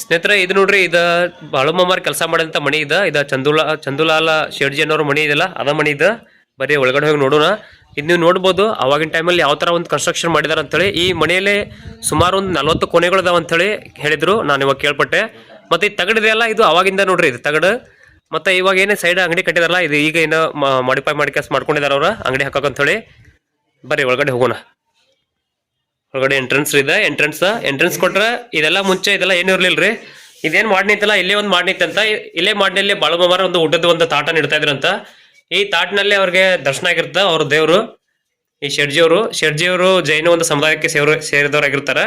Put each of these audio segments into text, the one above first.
ಸ್ನೇಹಿತರೆ, ಇದು ನೋಡ್ರಿ, ಇದು ಬಾಳುಮಾರ್ ಕೆಲಸ ಮಾಡಿದಂತ ಮನೆ ಇದೆ. ಇದು ಚಂದುಲಾ, ಚಂದುಲಾಲ ಶೇಡ್ಜಿ ಅನ್ನೋರ್ ಮನೆ ಇದೆಲ್ಲ, ಅದ ಮಣಿ ಇದೆ. ಬರೀ ಒಳಗಡೆ ಹೋಗಿ ನೋಡೋಣ. ಇದು ನೀವು ನೋಡ್ಬೋದು, ಅವಾಗಿನ ಟೈಮಲ್ಲಿ ಯಾವ ಥರ ಒಂದು ಕನ್ಸ್ಟ್ರಕ್ಷನ್ ಮಾಡಿದಾರೆ ಅಂತೇಳಿ. ಈ ಮನೆಯಲ್ಲಿ ಸುಮಾರು ಒಂದು ನಲವತ್ತು ಕೊನೆಗಳಿದಾವೆ ಅಂತೇಳಿ ಹೇಳಿದ್ರು, ನಾನು ಇವಾಗ ಕೇಳ್ಪಟ್ಟೆ. ಮತ್ತೆ ಈ ತಗಡಿದೆಯಲ್ಲ ಇದು ಅವಾಗಿಂದ ನೋಡ್ರಿ, ಇದು ತಗಡು. ಮತ್ತೆ ಇವಾಗ ಏನೇ ಸೈಡ್ ಅಂಗಡಿ ಕಟ್ಟಿದಾರಲ್ಲ, ಇದು ಈಗ ಏನೋ ಮಾಡಿಫೈ ಮಾಡಿ ಕೆಲಸ ಮಾಡ್ಕೊಂಡಿದ್ದಾರೆ ಅವ್ರ, ಅಂಗಡಿ ಹಾಕೋಕ್ಕಂಥೇಳಿ ಬರೀ ಒಳಗಡೆ ಹೋಗೋಣ. ಒಳಗಡೆ ಎಂಟ್ರೆನ್ಸ್ ಇದೆ ಎಂಟ್ರೆನ್ಸ್ ಎಂಟ್ರೆನ್ಸ್ ಕೊಟ್ರೆ ಇದೆಲ್ಲ ಮುಂಚೆ ಇದೆಲ್ಲ ಏನು ಇರ್ಲಿಲ್ರಿ. ಇದೇನ್ ಮಾಡ್ನಿತ್ತಲ್ಲ ಇಲ್ಲೇ ಒಂದು ಮಾಡ್ನಿತ್ತಂತ ಇಲ್ಲೇ ಮಾಡ್ನಲ್ಲಿ ಬಾಳಬಾರ ಒಂದು ಊಟದ ಒಂದು ತಾಟ ನೀಡ್ತಾ ಇದ್ರಂತ ಈ ತಾಟ್ನಲ್ಲಿ ಅವ್ರಿಗೆ ದರ್ಶನ ಆಗಿರುತ್ತೆ ಅವ್ರ ದೇವರು, ಈ ಶೆಡ್ಜಿಯವರು ಶೆಡ್ಜಿಯವರು ಜೈನ ಒಂದು ಸಮುದಾಯಕ್ಕೆ ಸೇರ ಸೇರಿದವರಾಗಿರ್ತಾರ.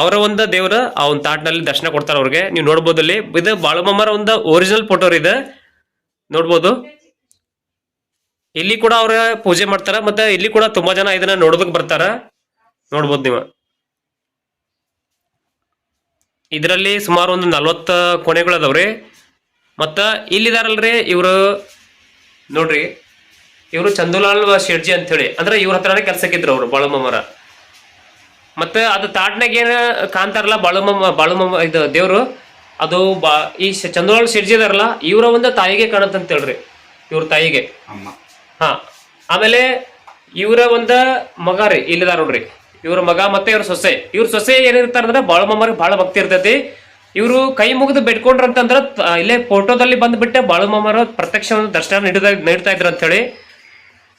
ಅವರ ಒಂದು ದೇವ್ರ ಆ ಒಂದು ತಾಟ್ನಲ್ಲಿ ದರ್ಶನ ಕೊಡ್ತಾರ ಅವ್ರಿಗೆ. ನೀವು ನೋಡ್ಬೋದು ಇಲ್ಲಿ ಇದು ಬಾಳುಮಮ್ಮರ ಒಂದು ಒರಿಜಿನಲ್ ಫೋಟೋ ಇದೆ. ನೋಡ್ಬೋದು. ಇಲ್ಲಿ ಕೂಡ ಅವ್ರ ಪೂಜೆ ಮಾಡ್ತಾರ, ಮತ್ತೆ ಇಲ್ಲಿ ಕೂಡ ತುಂಬಾ ಜನ ಇದನ್ನ ನೋಡೋದಕ್ ಬರ್ತಾರ. ನೋಡ್ಬೋದು ನೀವು. ಇದರಲ್ಲಿ ಸುಮಾರು ಒಂದು ನಲವತ್ತ ಕೊನೆಗಳು ಅದಾವ್ರಿ ಮತ್ತ ಇಲ್ಲಿದಾರಲ್ರಿ ಇವರು ನೋಡ್ರಿ ಇವರು ಚಂದುಲಾಲ್ ಶೆಡ್ಜಿ ಅಂತ ಹೇಳಿ ಅಂದ್ರೆ ಇವ್ರ ಹತ್ರನೇ ಕೆಲ್ಸಕ್ಕಿದ್ರು ಅವರು ಬಾಳುಮಮ್ಮರ ಮತ್ತೆ ಅದು ತಾಟ್ನಾಗ ಏನ ಕಾಣ್ತಾರಲ್ಲ ಬಾಳುಮಮ್ಮ ಬಾಳುಮಮ್ಮ ಇದು ದೇವರು ಅದು ಬಾ ಈ ಚಂದುಲಾಲ್ ಶೆಡ್ಜಿ ಇದಾರಲ್ಲ ಇವರ ಒಂದು ತಾಯಿಗೆ ಕಾಣತ್ತಂತ ಹೇಳ್ರಿ ಇವ್ರ ತಾಯಿಗೆ. ಹಾ ಆಮೇಲೆ ಇವರ ಒಂದ ಮಗ ರೀ ಇಲ್ಲಿದಾರ ನೋಡ್ರಿ. ಇವ್ರ ಮಗ ಮತ್ತೆ ಇವ್ರ ಸೊಸೆ. ಇವ್ರ ಸೊಸೆ ಏನಿರ್ತಾರಂದ್ರೆ ಬಾಳ ಮಮ್ಮರಿಗೆ ಬಹಳ ಭಕ್ತಿ ಇರ್ತೈತಿ. ಇವರು ಕೈ ಮುಗಿದು ಬೇಡ್ಕೊಂಡ್ರಂತಂದ್ರ ತ- ಇಲ್ಲೇ ಫೋಟೋದಲ್ಲಿ ಬಂದ್ಬಿಟ್ಟೆ ಬಾಳು ಮಮ್ಮರ ಪ್ರತ್ಯಕ್ಷ ದರ್ಶನ ನೀಡಿದ, ನೀಡ್ತಾ ಇದ್ರು ಅಂತ ಹೇಳಿ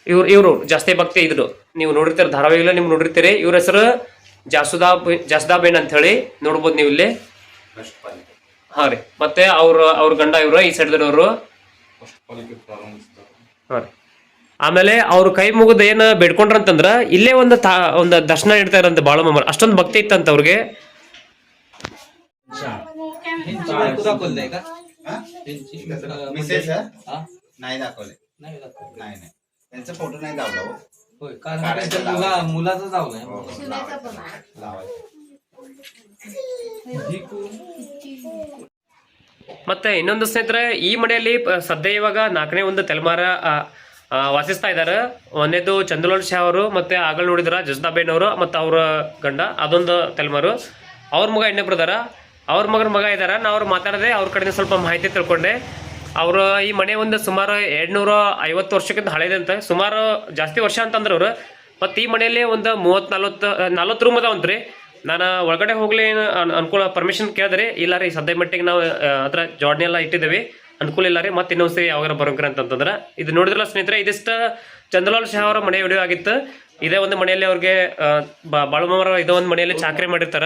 ಇವ್ರು, ಇವರು ಜಾಸ್ತಿ ಭಕ್ತಿ ಇದ್ರು ನೀವು ನೋಡಿರ್ತೀರ ಧಾರಾವಾಹಿಗಳ ನಿಮ್ಗೆ ನೋಡಿರ್ತೀರಿ. ಇವ್ರ ಹೆಸರು ಜಾಸುದಾ, ಜಾಸ್ದಾಬೇನ್ ಅಂತ ಹೇಳಿ ನೋಡ್ಬೋದು ನೀವು ಇಲ್ಲಿ. ಹಾ ರೀ. ಮತ್ತೆ ಅವ್ರ ಅವ್ರ ಗಂಡ ಇವರು, ಈ ಸೈಡ್ದವ್ರು ಹಾ ರೀ. ಆಮೇಲೆ ಅವ್ರ ಕೈ ಮುಗಿದು ಏನ ಬೇಡ್ಕೊಂಡ್ರಂತಂದ್ರ ಇಲ್ಲೇ ಒಂದು ತಾ ಒಂದು ದರ್ಶನ ನೀಡ್ತಾ ಇರಂತೆ ಬಾಳ ಮಮ್ಮರ್ ಅಷ್ಟೊಂದು ಭಕ್ತಿ ಇತ್ತಂತ ಅವ್ರಿಗೆ ह्यांची बायको दाखवली का हा? त्यांची मिसेस हा? नाही दाखवले नाही दाखवली नाही नाही त्यांचा फोटो नाही लावला हो. होय कारण काढायचं त्यांच्या मुला लावायचं. मुलाचा लावलाय हो, हो, लावायचं. लावायचं. ही कु- ಮತ್ತೆ ಇನ್ನೊಂದು ಸ್ನೇಹಿತರೆ ಈ ಮನೆಯಲ್ಲಿ ಪ- ಸದ್ಯ ಇವಾಗ ನಾಲ್ಕನೇ ಒಂದು ತಲೆಮಾರ ಆ, ಆ, ವಾಸಿಸ್ತಾ ಇದ್ದಾರೆ. ಒಂದೇದು ಚಂದ್ರಲಾಲ್ ಶಾ ಅವರು ಮತ್ತೆ ಆಗಲ್ ನೋಡಿದ್ರ ಜಸ್ದಾಬೇನ್ ಅವರು ಮತ್ತೆ ಅವರ ಗಂಡ, ಅದೊಂದು ತಲೆಮಾರು. ಅವ್ರ ಮಗ ಇನ್ನೊಬ್ರು ಇದಾರ. ಅವ್ರ ಮಗನ ಮಗ ಇದ್ದಾರೆ ನಾ ಅವ್ರು ಮಾತಾಡದೆ, ಅವ್ರ ಕಡೆಯಿಂದ ಸ್ವಲ್ಪ ಮಾಹಿತಿ ತಿಳ್ಕೊಂಡೆ. ಅವರು ಈ ಮನೆ ಒಂದು ಸುಮಾರು ಎರಡುನೂರ ಐವತ್ತು ವರ್ಷಕ್ಕಿಂತ ಅಂತ. ಸುಮಾರು ಜಾಸ್ತಿ ವರ್ಷ ಅಂತಂದ್ರೆ ಅವ್ರು. ಮತ್ತೆ ಈ ಮನೆಯಲ್ಲಿ ಒಂದು ಮೂವತ್ತು ನಲ್ವತ್ತು ನಲ್ವತ್ತು ರೂಮ್ ಅದಾವಂತ್ರಿ ನಾನು ಒಳಗಡೆ ಹೋಗ್ಲಿ ಅನುಕೂಲ ಪರ್ಮಿಷನ್ ಕೇಳಿದ್ರಿ ಇಲ್ಲ ರೀ ಸದ್ಯ ಮಟ್ಟಿಗೆ ನಾವು ಅದರ ಜೋಡಣೆ ಎಲ್ಲ ಇಟ್ಟಿದ್ದೀವಿ. ಅನುಕೂಲ ಇಲ್ಲ ರೀ, ಮತ್ತೆ ಇನ್ನೊಂದ್ಸರಿ ಯಾವಾಗ ಬರೋಕ್ರ ಅಂತಂದ್ರೆ ಇದು ನೋಡಿದ್ರಲ್ಲ ಸ್ನೇಹಿತರೆ, ಇದಿಷ್ಟ ಚಂದ್ರಲಾಲ್ ಶಾ ಅವರ ಮನೆ ವಿಡಿಯೋ ಆಗಿತ್ತು. ಇದೇ ಒಂದು ಮನೆಯಲ್ಲಿ ಅವ್ರಿಗೆ ಬಾಳಮ್ಮ ಇದೇ ಒಂದು ಮನೆಯಲ್ಲಿ ಚಾಕರಿ ಮಾಡಿರ್ತಾರ.